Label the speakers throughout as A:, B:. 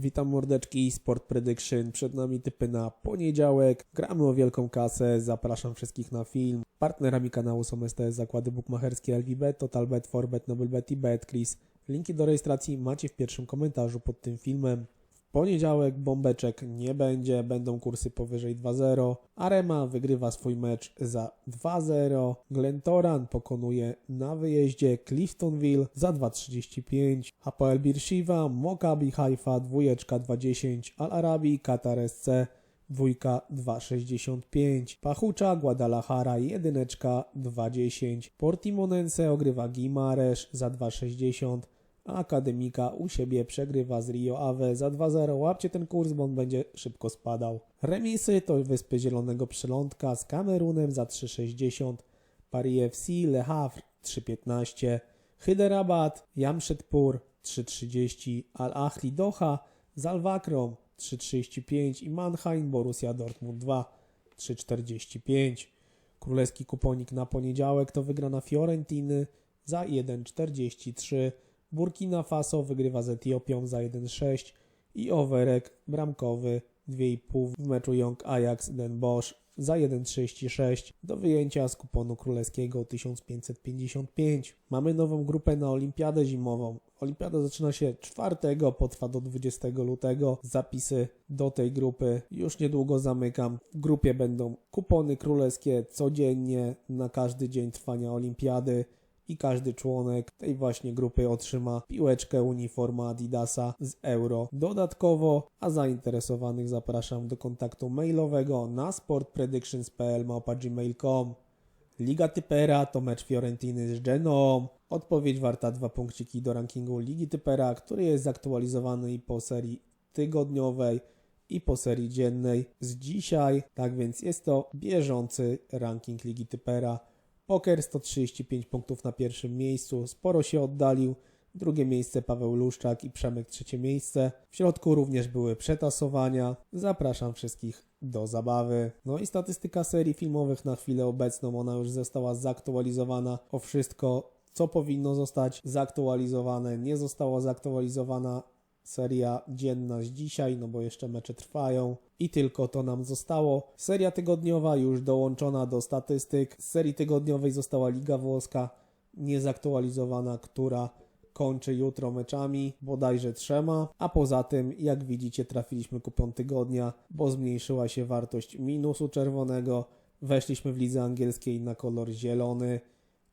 A: Witam mordeczki, Sport Prediction. Przed nami typy na poniedziałek. Gramy o wielką kasę. Zapraszam wszystkich na film. Partnerami kanału są STS Zakłady Bukmacherskie LVBet, TotalBet, Forbet, NobleBet i BetCris. Linki do rejestracji macie w pierwszym komentarzu pod tym filmem. Poniedziałek bombeczek nie będzie, będą kursy powyżej 2-0. Arema wygrywa swój mecz za 2-0. Glentoran pokonuje na wyjeździe Cliftonville za 2-35. Hapoel Birshiva, Maccabi Haifa, dwójeczka 2-10. Al Arabi, Qatar SC, dwójka 2,65. Pachucza, Guadalajara, jedyneczka 2,10. Portimonense ogrywa Gimaresz za 2,60. Akademika u siebie przegrywa z Rio Ave za 2-0. Łapcie ten kurs, bo on będzie szybko spadał. Remisy to Wyspy Zielonego Przylądka z Kamerunem za 3,60. Paris FC, Le Havre 3,15. Hyderabad, Jamshedpur 3,30. Al Ahli Doha z Al-Wakrom 3,35 i Mannheim Borussia Dortmund 2 3,45. Królewski kuponik na poniedziałek to wygrana Fiorentiny za 1,43. Burkina Faso wygrywa z Etiopią za 1,6 i overek bramkowy 2,5 w meczu Young Ajax Den Bosch za 1,36 do wyjęcia z kuponu królewskiego 1555. Mamy nową grupę na Olimpiadę Zimową. Olimpiada zaczyna się 4, potrwa do 20 lutego. Zapisy do tej grupy już niedługo zamykam. W grupie będą kupony królewskie codziennie na każdy dzień trwania Olimpiady i każdy członek tej właśnie grupy otrzyma piłeczkę uniforma Adidasa z euro dodatkowo, a zainteresowanych zapraszam do kontaktu mailowego na sportpredictions.pl Liga Typera to mecz Fiorentiny z Genoą. Odpowiedź warta dwa punkciki do rankingu Ligi Typera, który jest zaktualizowany i po serii tygodniowej i po serii dziennej z dzisiaj. Tak więc jest to bieżący ranking Ligi Typera. Poker 135 punktów na pierwszym miejscu, sporo się oddalił. Drugie miejsce Paweł Luszczak i Przemek trzecie miejsce. W środku również były przetasowania. Zapraszam wszystkich do zabawy. No i statystyka serii filmowych na chwilę obecną, ona już została zaktualizowana o wszystko, co powinno zostać zaktualizowane. Nie została zaktualizowana seria dzienna z dzisiaj, no bo jeszcze mecze trwają i tylko to nam zostało. Seria tygodniowa już dołączona do statystyk. Z serii tygodniowej została Liga Włoska niezaktualizowana, która kończy jutro meczami, bodajże trzema, a poza tym, jak widzicie, trafiliśmy kupion tygodnia, bo zmniejszyła się wartość minusu czerwonego, weszliśmy w lidze angielskiej na kolor zielony,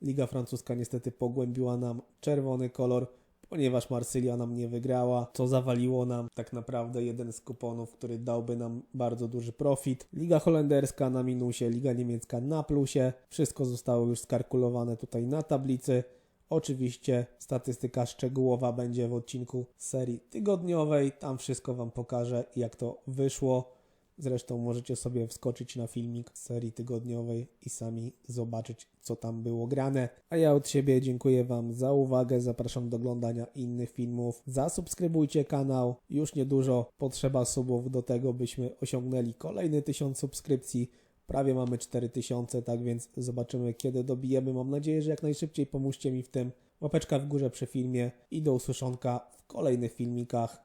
A: Liga francuska niestety pogłębiła nam czerwony kolor, ponieważ Marsylia nam nie wygrała, co zawaliło nam tak naprawdę jeden z kuponów, który dałby nam bardzo duży profit. Liga holenderska na minusie, Liga niemiecka na plusie. Wszystko zostało już skalkulowane tutaj na tablicy. Oczywiście statystyka szczegółowa będzie w odcinku serii tygodniowej. Tam wszystko Wam pokażę, jak to wyszło. Zresztą możecie sobie wskoczyć na filmik z serii tygodniowej i sami zobaczyć, co tam było grane. A ja od siebie dziękuję Wam za uwagę. Zapraszam do oglądania innych filmów. Zasubskrybujcie kanał. Już niedużo potrzeba subów do tego, byśmy osiągnęli kolejny tysiąc subskrypcji. Prawie mamy 4000, tak więc zobaczymy kiedy dobijemy. Mam nadzieję, że jak najszybciej pomóżcie mi w tym. Łapeczka w górze przy filmie i do usłyszonka w kolejnych filmikach.